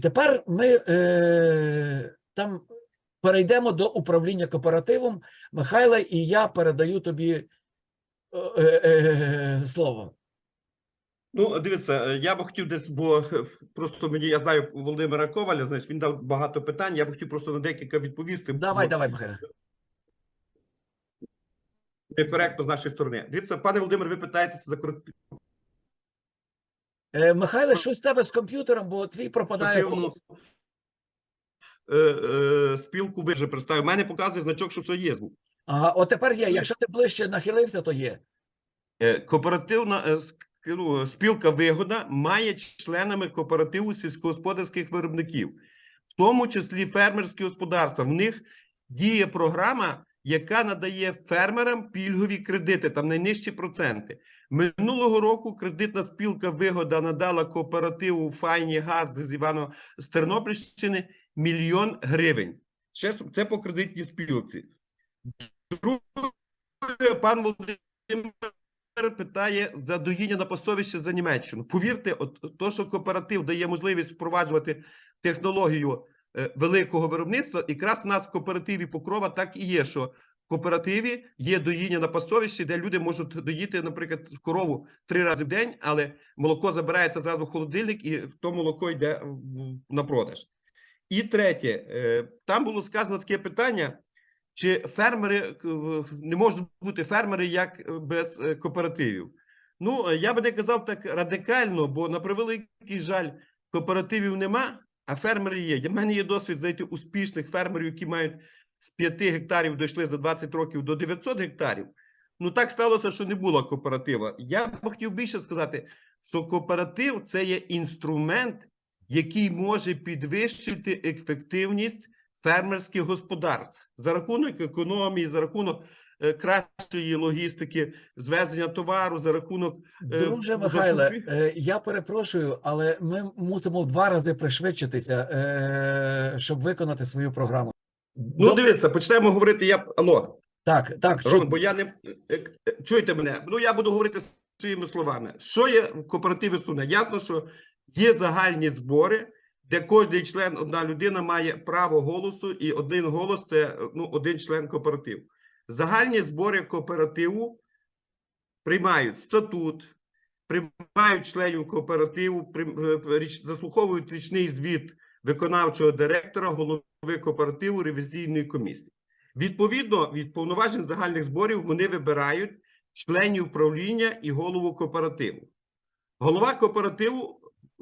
Тепер ми е, там перейдемо до управління кооперативом. Михайле, і я передаю тобі е, е, е, слово. Ну, дивіться, я б хотів десь, бо е, просто мені я знаю Володимира Коваля, знаєш, він дав багато питань. Я б хотів просто на декілька відповісти. Давай, бо давай, Михайле. Некоректно з нашої сторони. Дивіться, пане Володимир, ви питаєтеся за. Е, Михайле, щось в тебе з комп'ютером, бо твій пропадає Спортивну, голос. е, е, спілку ви вже представив. У мене показує значок, що все є звук. Ага, от тепер є. Якщо ти ближче нахилився, то є. Е, Кооперативна е, ск- ну, спілка вигода має членами кооперативу сільськогосподарських виробників, в тому числі фермерські господарства. В них діє програма, яка надає фермерам пільгові кредити, там найнижчі проценти. Минулого року кредитна спілка вигода надала кооперативу Файні Газ з Івано з Тернопільщини мільйон гривень. Ще це по кредитній спілці. Друге, пан Володимир питає за доїння на пасовище за Німеччину. Повірте, от то, що кооператив дає можливість впроваджувати технологію великого виробництва, якраз у нас в кооперативі Покрова так і є, що в кооперативі є доїння на пасовищі, де люди можуть доїти, наприклад, корову три рази в день, але молоко забирається зразу в холодильник, і то молоко йде на продаж. І третє, е, там було сказано таке питання. Чи фермери не можуть бути фермери як е, без е, кооперативів? Ну, е, я би не казав так радикально, бо на превеликий жаль, кооперативів нема, а фермери є. У мене є досвід знайти успішних фермерів, які мають з 5 гектарів дійшли за 20 років до 900 гектарів. Ну так сталося, що не було кооператива. Я б хотів більше сказати, що кооператив це є інструмент, який може підвищити ефективність фермерських господарств за рахунок економії, за рахунок кращої логістики, звезення товару, за рахунок Е, Друже Михайле, е, я перепрошую, але ми мусимо два рази пришвидшитися, е, щоб виконати свою програму. ну дивіться, почнемо говорити. Я алло, Так, так, Роман, чу- бо я не е, е, чуєте мене. Ну я буду говорити своїми словами. Що є в кооперативі основне? Ясно, що є загальні збори, де кожен член, одна людина має право голосу, і один голос це е, ну, один член кооперативу. Загальні збори кооперативу приймають статут, приймають членів кооперативу, е, заслуховують річний звіт виконавчого директора, голови кооперативу, ревізійної комісії. Відповідно від повноважень загальних зборів вони вибирають членів правління і голову кооперативу. Голова кооперативу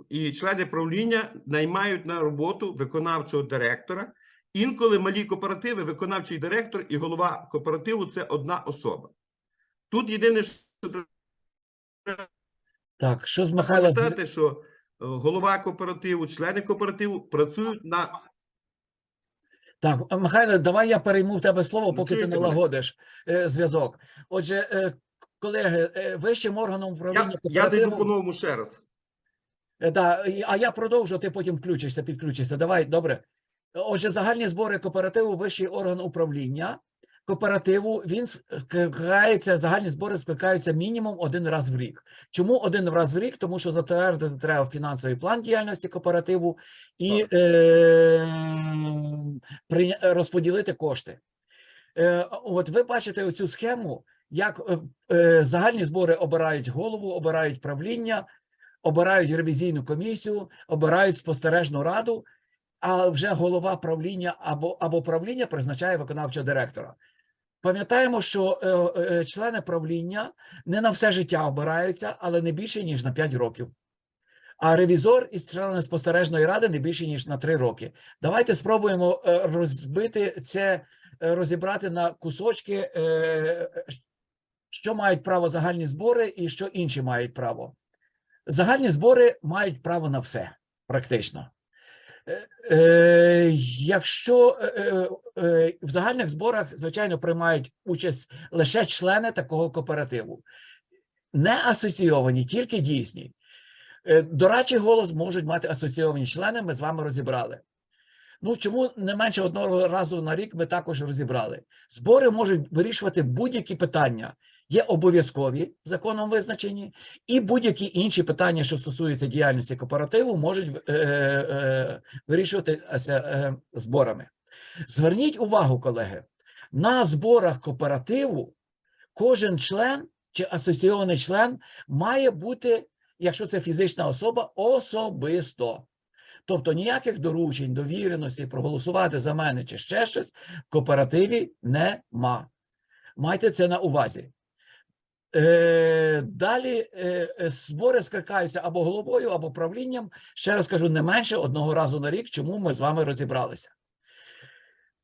і члени правління наймають на роботу виконавчого директора. Інколи малі кооперативи, виконавчий директор і голова кооперативу це одна особа. Тут єдине, що так, що з Михайла пам'ятати, що е, голова кооперативу, члени кооперативу працюють на Так, Михайло, давай я перейму в тебе слово, Ну, поки ти чуєте мене? налагодиш е, зв'язок. Отже, е, колеги, е, вищим органом управління я, я зайду по-новому ще раз. Е, Да, а я продовжу, ти потім включишся, підключишся. Давай, добре. Отже, загальні збори кооперативу, вищий орган управління кооперативу, він скликається, загальні збори скликаються мінімум один раз в рік. Чому один раз в рік? Тому що затвердити треба фінансовий план діяльності кооперативу і е, розподілити кошти. Е, от ви бачите оцю схему, як е, е, загальні збори обирають голову, обирають правління, обирають ревізійну комісію, обирають спостережну раду, а вже голова правління або, або правління призначає виконавчого директора. Пам'ятаємо, що е, е, члени правління не на все життя обираються, але не більше, ніж на 5 років. А ревізор із члени спостережної ради не більше, ніж на 3 роки. Давайте спробуємо е, розбити це, е, розібрати на кусочки, е, що мають право загальні збори і що інші мають право. Загальні збори мають право на все, практично. Е, е, Якщо е, в загальних зборах, звичайно, приймають участь лише члени такого кооперативу, не асоційовані, тільки дійсні. Дорадчий голос можуть мати асоційовані члени, ми з вами розібрали. Ну, чому не менше одного разу на рік ми також розібрали. Збори можуть вирішувати будь-які питання, є обов'язкові законом визначені, і будь-які інші питання, що стосуються діяльності кооперативу, можуть е, е, вирішуватися е, зборами. Зверніть увагу, колеги, на зборах кооперативу кожен член чи асоційований член має бути, якщо це фізична особа, особисто. Тобто ніяких доручень, довіреності, проголосувати за мене чи ще щось в кооперативі нема. Майте це на увазі. Е, далі е, е, збори скликаються або головою, або правлінням. Ще раз кажу, не менше одного разу на рік, чому ми з вами розібралися.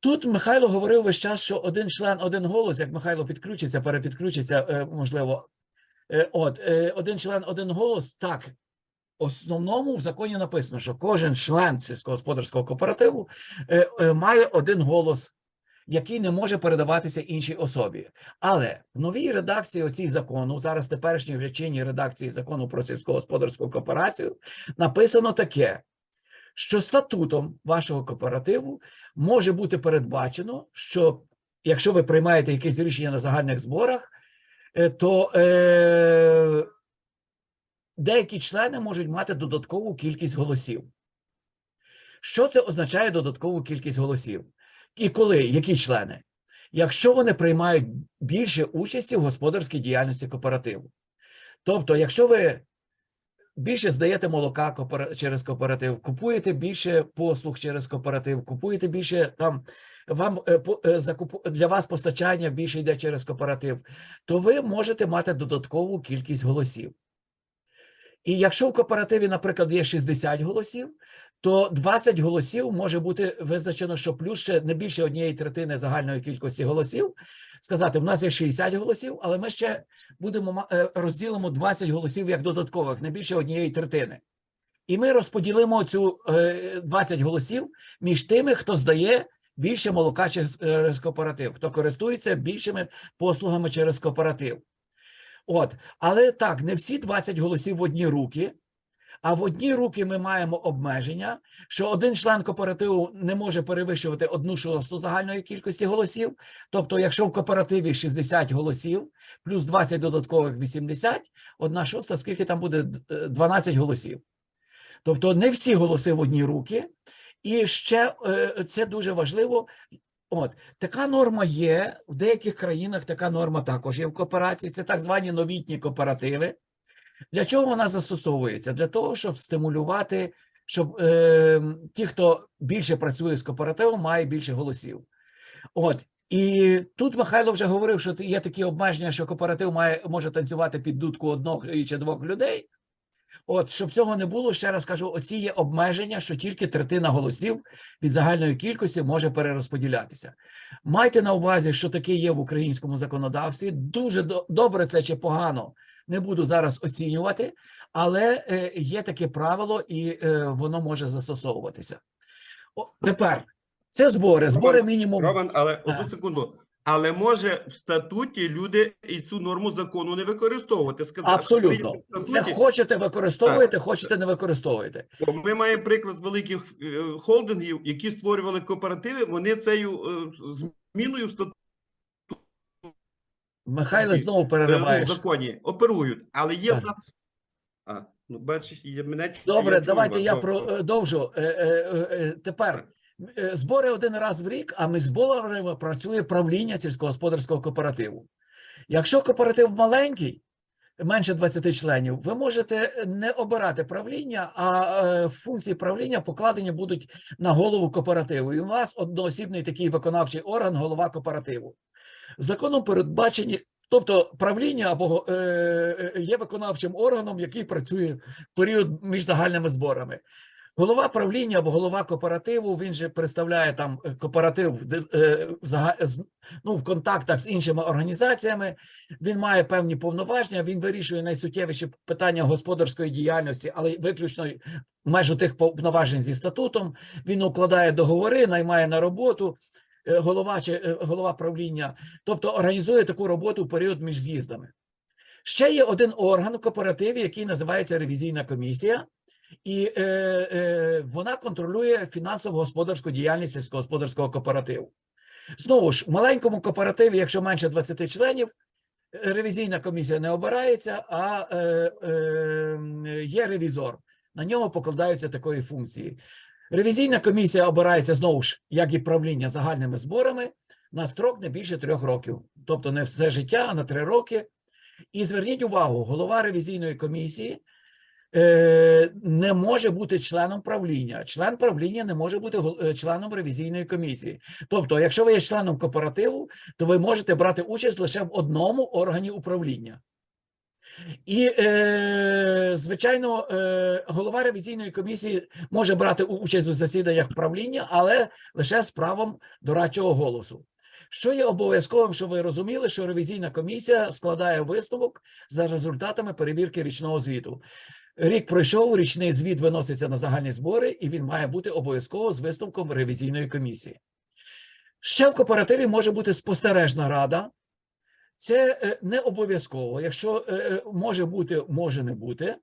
Тут Михайло говорив весь час, що один член, один голос, як Михайло підключиться, перепідключиться, можливо. От, один член, один голос. Так, в основному в законі написано, що кожен член сільськогосподарського кооперативу має один голос, який не може передаватися іншій особі. Але в новій редакції оцій закону, зараз теперішній вже чинній редакції закону про сільськогосподарську кооперацію, написано таке, що статутом вашого кооперативу може бути передбачено, що якщо ви приймаєте якесь рішення на загальних зборах, е, то е, деякі члени можуть мати додаткову кількість голосів. Що це означає додаткову кількість голосів? І коли? Які члени? Якщо вони приймають більше участі в господарській діяльності кооперативу. Тобто, якщо ви більше здаєте молока через кооператив, купуєте більше послуг через кооператив, купуєте більше там вам е, е, для вас постачання більше йде через кооператив, то ви можете мати додаткову кількість голосів. І якщо в кооперативі, наприклад, є 60 голосів, то 20 голосів може бути визначено, що плюс ще не більше однієї третини загальної кількості голосів. Сказати, в нас є 60 голосів, але ми ще будемо е, розділимо 20 голосів як додаткових, не більше однієї третини. І ми розподілимо цю е, 20 голосів між тими, хто здає більше молока через, через кооператив, хто користується більшими послугами через кооператив. От, але так, не всі 20 голосів в одні руки. А в одні руки ми маємо обмеження, що один член кооперативу не може перевищувати одну шосту загальної кількості голосів. Тобто, якщо в кооперативі 60 голосів, плюс 20 додаткових 80, одна шоста, скільки там буде Е, 12 голосів. Тобто не всі голоси в одні руки. І ще е, це дуже важливо. От така норма є в деяких країнах. Така норма також є в кооперації. Це так звані новітні кооперативи. Для чого вона застосовується? Для того, щоб стимулювати, щоб е, ті, хто більше працює з кооперативом, має більше голосів. От і тут Михайло вже говорив, що є такі обмеження, що кооператив має може танцювати під дудку одного чи двох людей. От, щоб цього не було, ще раз кажу, оці є обмеження, що тільки третина голосів від загальної кількості може перерозподілятися. Майте на увазі, що таке є в українському законодавстві. Дуже добре це чи погано, не буду зараз оцінювати, але е, є таке правило, і е, воно може застосовуватися. О, тепер це збори, збори мінімум. Роман, але одну секунду. Але може в статуті люди і цю норму закону не використовувати. Сказати, Абсолютно. «Ми в Це статуті хочете використовуєте, хочете не використовуєте. Ми маємо приклад великих е, холдингів, які створювали кооперативи. Вони цією е, зміною в статуту Михайло знову е, ну, в законі оперують. Але є Так. в нас. А, ну бачиш, є мене Добре, я давайте вас. я продовжу. Е, е, е, Тепер збори один раз в рік, а ми зборами працює правління сільськогосподарського кооперативу. Якщо кооператив маленький, менше 20 членів, ви можете не обирати правління, а е, функції правління покладені будуть на голову кооперативу. І у вас одноосібний такий виконавчий орган, голова кооперативу. Законом передбачені, тобто правління або е, е, є виконавчим органом, який працює в період між загальними зборами. Голова правління або голова кооперативу, він же представляє там е, кооператив е, ну, в контактах з іншими організаціями. Він має певні повноваження, він вирішує найсуттєвіші питання господарської діяльності, але виключно в межу тих повноважень зі статутом. Він укладає договори, наймає на роботу. е, Голова чи голова правління, тобто організує таку роботу в період між з'їздами. Ще є один орган в кооперативі, який називається ревізійна комісія, і е, е, вона контролює фінансово-господарську діяльність сільськогосподарського кооперативу. Знову ж, в маленькому кооперативі, якщо менше 20 членів, ревізійна комісія не обирається, а е, е, є ревізор. На нього покладаються такої функції. Ревізійна комісія обирається знову ж, як і правління загальними зборами, на строк не більше трьох років, тобто не все життя, а на три роки. І зверніть увагу, голова ревізійної комісії не може бути членом правління. Член правління не може бути е, членом ревізійної комісії. Тобто, якщо ви є членом кооперативу, то ви можете брати участь лише в одному органі управління. І, е, звичайно, е, голова ревізійної комісії може брати участь у засіданнях правління, але лише з правом дорадчого голосу. Що є обов'язковим, щоб ви розуміли, що ревізійна комісія складає висновок за результатами перевірки річного звіту. Рік пройшов, річний звіт виноситься на загальні збори, і він має бути обов'язково з висновком ревізійної комісії. Ще в кооперативі може бути спостережна рада. Це е, не обов'язково. Якщо е, е, може бути, може не бути.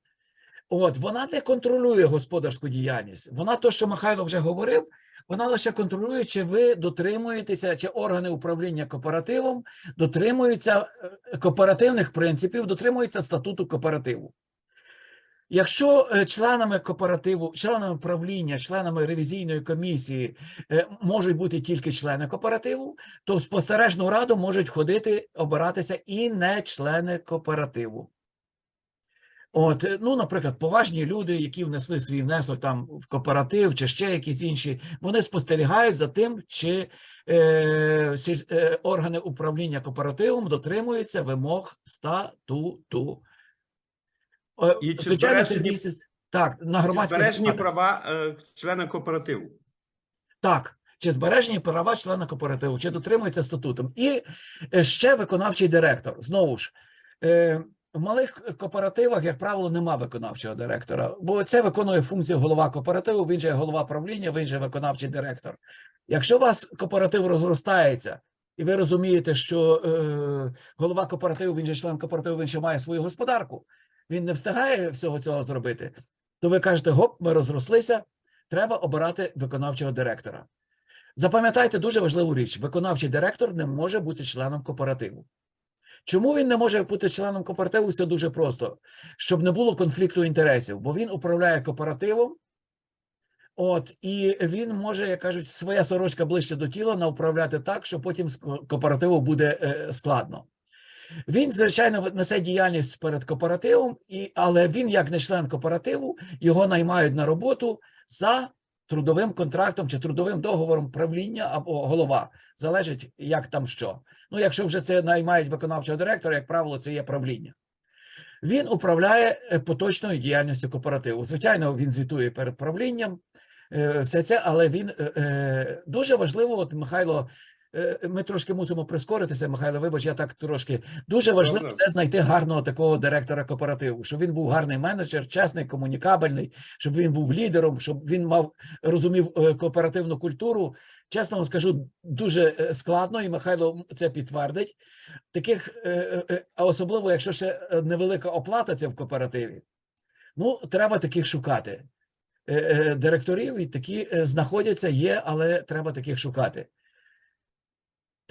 От вона не контролює господарську діяльність. Вона то, що Михайло вже говорив, вона лише контролює, чи ви дотримуєтеся, чи органи управління кооперативом дотримуються кооперативних принципів, дотримуються статуту кооперативу. Якщо е, членами кооперативу, членами правління, членами ревізійної комісії е, можуть бути тільки члени кооперативу, то в спостережну раду можуть ходити, обиратися і не члени кооперативу. От, е, ну, наприклад, поважні люди, які внесли свій внесок там в кооператив чи ще якісь інші, вони спостерігають за тим, чи е, е, органи управління кооперативом дотримуються вимог статуту. Е, І чи Звичайно, збережені- місяць. Так, на громадських Збережені засадах. права е, члена кооперативу. Так, чи збережені права члена кооперативу, чи дотримується статутом. І е, ще виконавчий директор. Знову ж, е, в малих кооперативах, як правило, нема виконавчого директора, бо це виконує функцію голова кооперативу, він же є голова правління, він же виконавчий директор. Якщо у вас кооператив розростається, і ви розумієте, що е, голова кооперативу, він же член кооперативу, він ще має свою господарку, він не встигає всього цього зробити, то ви кажете: гоп, ми розрослися, треба обирати виконавчого директора. Запам'ятайте дуже важливу річ: виконавчий директор не може бути членом кооперативу. Чому він не може бути членом кооперативу? Все дуже просто, щоб не було конфлікту інтересів, бо він управляє кооперативом. От, і він може, як кажуть, своя сорочка ближче до тіла направляти так, що потім з кооперативу буде е, складно. Він, звичайно, несе діяльність перед кооперативом, і, але він, як не член кооперативу, його наймають на роботу за трудовим контрактом чи трудовим договором правління або голова. Залежить, як там що. Ну, якщо вже це наймають виконавчого директора, як правило, це є правління. Він управляє е, поточною діяльністю кооперативу. Звичайно, він звітує перед правлінням, е, все це, але він е, дуже важливо, от Михайло. Е, Ми трошки мусимо прискоритися, Михайло. Вибач, я так трошки дуже важливо, Добре. де знайти гарного такого директора кооперативу, щоб він був гарний менеджер, чесний, комунікабельний, щоб він був лідером, щоб він мав розумів е, кооперативну культуру. Чесно вам скажу, дуже е, складно, і Михайло це підтвердить. Таких, е, е, е, а особливо, якщо ще е, невелика оплата це в кооперативі, ну треба таких шукати. Е, е, Директорів і такі е, знаходяться, є, але треба таких шукати.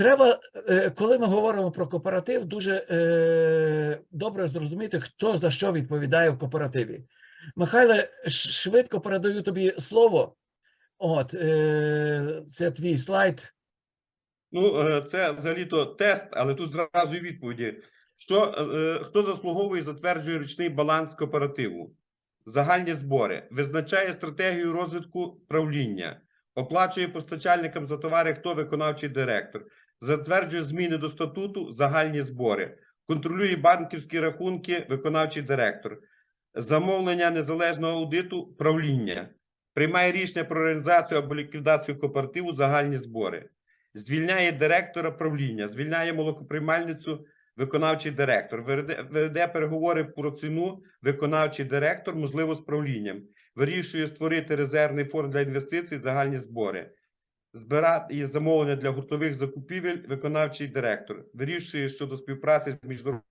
Треба, е, коли ми говоримо про кооператив, дуже е, добре зрозуміти, хто за що відповідає в кооперативі. Михайле, швидко передаю тобі слово. От, е, це твій слайд. Ну, це взагалі-то тест, але тут зразу відповіді. Що, хто заслуговує і затверджує річний баланс кооперативу? Загальні збори, визначає стратегію розвитку правління, оплачує постачальникам за товари, хто виконавчий директор, затверджує зміни до статуту, загальні збори, контролює банківські рахунки, виконавчий директор, замовлення незалежного аудиту, правління, приймає рішення про реалізацію або ліквідацію кооперативу, загальні збори. Звільняє директора правління, звільняє молокоприймальницю виконавчий директор, веде, переговори про ціну виконавчий директор, можливо, з правлінням, вирішує створити резервний фонд для інвестицій, загальні збори, збирати замовлення для гуртових закупівель, виконавчий директор, вирішує щодо співпраці з міжнародним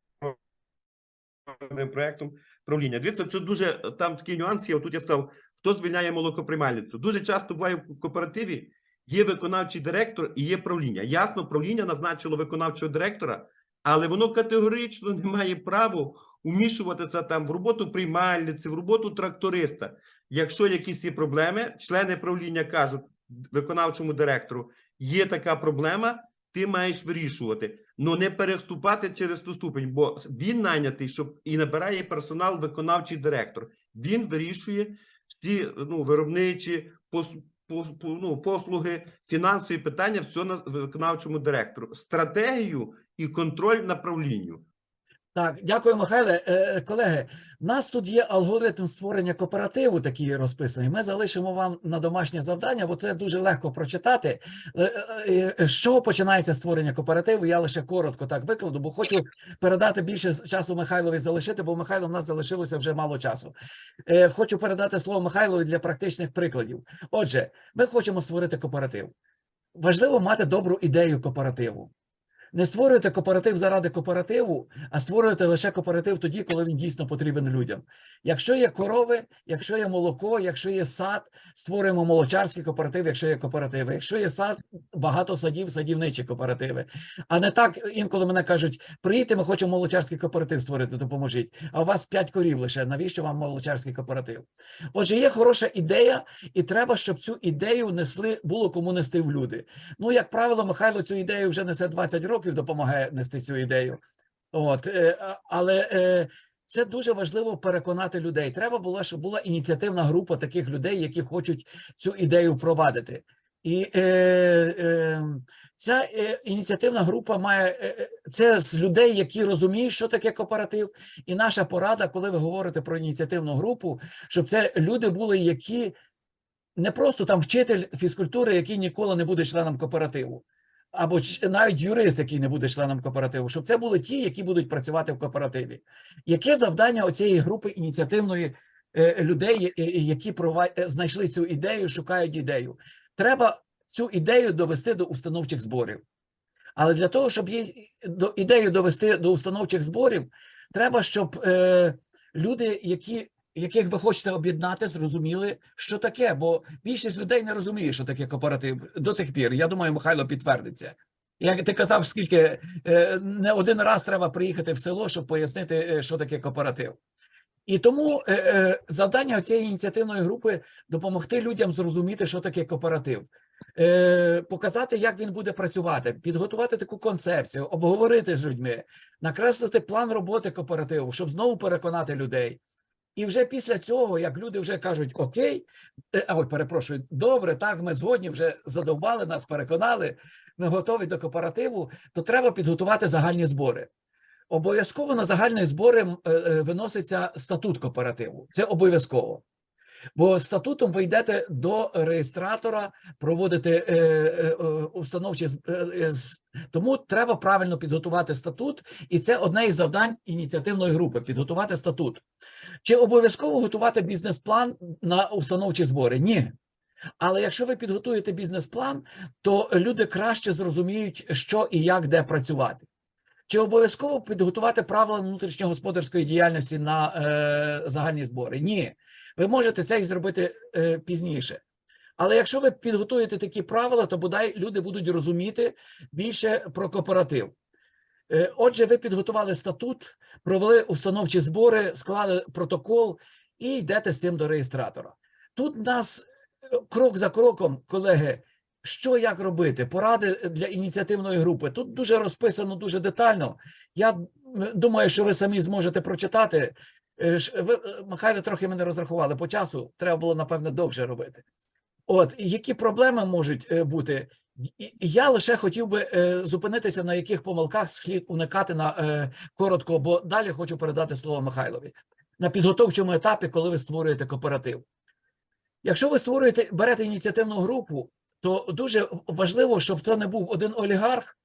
проектом правління. Дивіться, це дуже там такий нюанс є. Тут я сказав, хто звільняє молокоприймальницю. Дуже часто буває в кооперативі. Є виконавчий директор і є правління. Ясно, правління назначило виконавчого директора, але воно категорично не має права умішуватися там в роботу приймальниці, в роботу тракториста. Якщо якісь є проблеми, члени правління кажуть виконавчому директору, є така проблема, ти маєш вирішувати. Ну не переступати через ту ступень, бо він найнятий, щоб і набирає персонал виконавчий директор. Він вирішує всі ну, виробничі пос, ну, послуги, фінансові питання, все на виконавчому директору. Стратегію і контроль направлінню. Так, дякую, Михайле. Е, колеги, в нас тут є алгоритм створення кооперативу, такий розписаний. Ми залишимо вам на домашнє завдання, бо це дуже легко прочитати. Е, е, е, З чого починається створення кооперативу? Я лише коротко так викладу, бо хочу передати більше часу Михайлові залишити, бо Михайло в нас залишилося вже мало часу. Е, Хочу передати слово Михайлові для практичних прикладів. Отже, ми хочемо створити кооператив. Важливо мати добру ідею кооперативу. Не створюйте кооператив заради кооперативу, а створюєте лише кооператив тоді, коли він дійсно потрібен людям. Якщо є корови, якщо є молоко, якщо є сад, створюємо молочарський кооператив, якщо є кооперативи. Якщо є сад, багато садів, садівничі кооперативи. А не так інколи мене кажуть: приїдьте, ми хочемо молочарський кооператив створити, допоможіть. А у вас п'ять корів лише. Навіщо вам молочарський кооператив? Отже, є хороша ідея, і треба, щоб цю ідею несли, було кому нести в люди. Ну, як правило, Михайло цю ідею вже несе 20 років, допомагає нести цю ідею. От, е, але е, це дуже важливо переконати людей. Треба було, щоб була ініціативна група таких людей, які хочуть цю ідею впровадити. І е, е, ця е, ініціативна група має це з людей, які розуміють, що таке кооператив. І наша порада, коли ви говорите про ініціативну групу, щоб це люди були, які не просто там вчитель фізкультури, який ніколи не буде членом кооперативу, або навіть юрист, який не буде членом кооперативу, щоб це були ті, які будуть працювати в кооперативі. Яке завдання оцієї групи ініціативної е, людей, е, е, які знайшли цю ідею, шукають ідею? Треба цю ідею довести до установчих зборів. Але для того, щоб її ідею довести до установчих зборів, треба, щоб е, люди, які, яких ви хочете об'єднати, зрозуміли, що таке. Бо більшість людей не розуміє, що таке кооператив до сих пір. Я думаю, Михайло підтвердиться. Як ти казав, скільки е, не один раз треба приїхати в село, щоб пояснити, е, що таке кооператив. І тому е, завдання цієї ініціативної групи допомогти людям зрозуміти, що таке кооператив, показати, як він буде працювати, підготувати таку концепцію, обговорити з людьми, накреслити план роботи кооперативу, щоб знову переконати людей. І вже після цього, як люди вже кажуть окей, е, ой, перепрошую, добре, так, ми згодні, вже задовбали нас, переконали, ми готові до кооперативу, то треба підготувати загальні збори. Обов'язково на загальні збори е, е, виноситься статут кооперативу. Це обов'язково. Бо статутом ви йдете до реєстратора, проводите е, е, е, установчі е, е, тому треба правильно підготувати статут, і це одне із завдань ініціативної групи підготувати статут. Чи обов'язково готувати бізнес-план на установчі збори? Ні. Але якщо ви підготуєте бізнес-план, то люди краще зрозуміють, що і як де працювати. Чи обов'язково підготувати правила внутрішньогосподарської діяльності на е, загальні збори? Ні. Ви можете це зробити е, пізніше. Але якщо ви підготуєте такі правила, то бодай люди будуть розуміти більше про кооператив. Е, Отже, ви підготували статут, провели установчі збори, склали протокол і йдете з цим до реєстратора. Тут нас е, крок за кроком, колеги, що як робити, поради для ініціативної групи. Тут дуже розписано, дуже детально. Я думаю, що ви самі зможете прочитати. Е, ж- Ви, е, Михайло, трохи мене розрахували по часу. Треба було, напевне, довше робити. От які проблеми можуть е, бути? Я лише хотів би е, зупинитися на яких помилках слід уникати на е, коротко, бо далі хочу передати слово Михайлові на підготовчому етапі, коли ви створюєте кооператив. Якщо ви створюєте, берете ініціативну групу, то дуже важливо, щоб це не був один олігарх,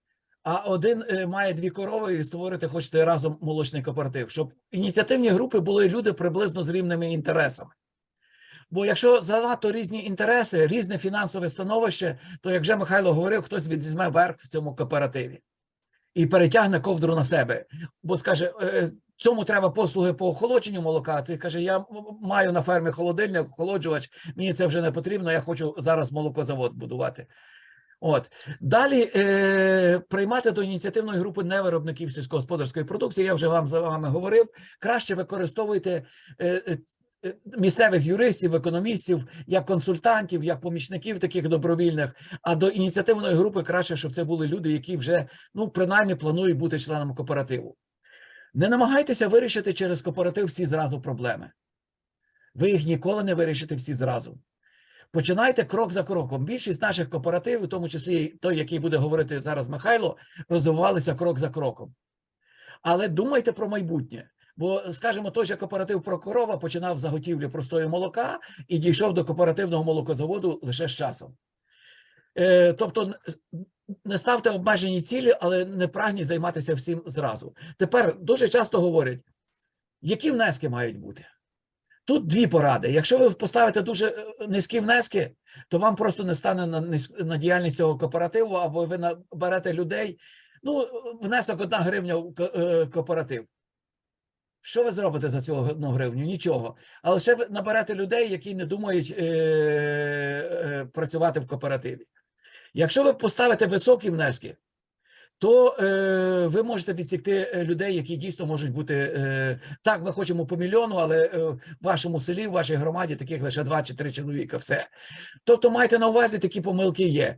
а один е, має дві корови і створити хочете разом молочний кооператив, щоб ініціативні групи були люди приблизно з рівними інтересами. Бо якщо занадто різні інтереси, різне фінансове становище, то як вже Михайло говорив, хтось візьме верх в цьому кооперативі і перетягне ковдру на себе, бо скаже, «Е, цьому треба послуги по охолодженню молока. Цей каже: Я маю на фермі холодильник, охолоджувач, мені це вже не потрібно. Я хочу зараз молокозавод будувати. От далі е, приймати до ініціативної групи невиробників сільськогосподарської продукції. Я вже вам за вами говорив. Краще використовуйте е, е, е, місцевих юристів, економістів як консультантів, як помічників таких добровільних. А до ініціативної групи краще, щоб це були люди, які вже ну принаймні планують бути членами кооперативу. Не намагайтеся вирішити через кооператив всі зразу проблеми. Ви їх ніколи не вирішите всі зразу. Починайте крок за кроком. Більшість наших кооперативів, в тому числі той, який буде говорити зараз Михайло, розвивалися крок за кроком. Але думайте про майбутнє. Бо, скажімо, той же кооператив Прокорова починав з заготівлі простої молока і дійшов до кооперативного молокозаводу лише з часом. Е, тобто, не ставте обмежені цілі, але не прагніть займатися всім зразу. Тепер дуже часто говорять, які внески мають бути. Тут дві поради. Якщо ви поставите дуже е, низькі внески, то вам просто не стане на, на діяльність цього кооперативу, або ви наберете людей. Ну, внесок одна гривня в е, кооператив. Що ви зробите за цю одну гривню? Нічого. А лише ви наберете людей, які не думають е, е, працювати в кооперативі. Якщо ви поставите високі внески, то е, ви можете підсікти е, людей, які дійсно можуть бути е, так. Ми хочемо по мільйону, але е, в вашому селі, в вашій громаді таких лише два чи три чоловіка. Все. Тобто, майте на увазі, такі помилки є.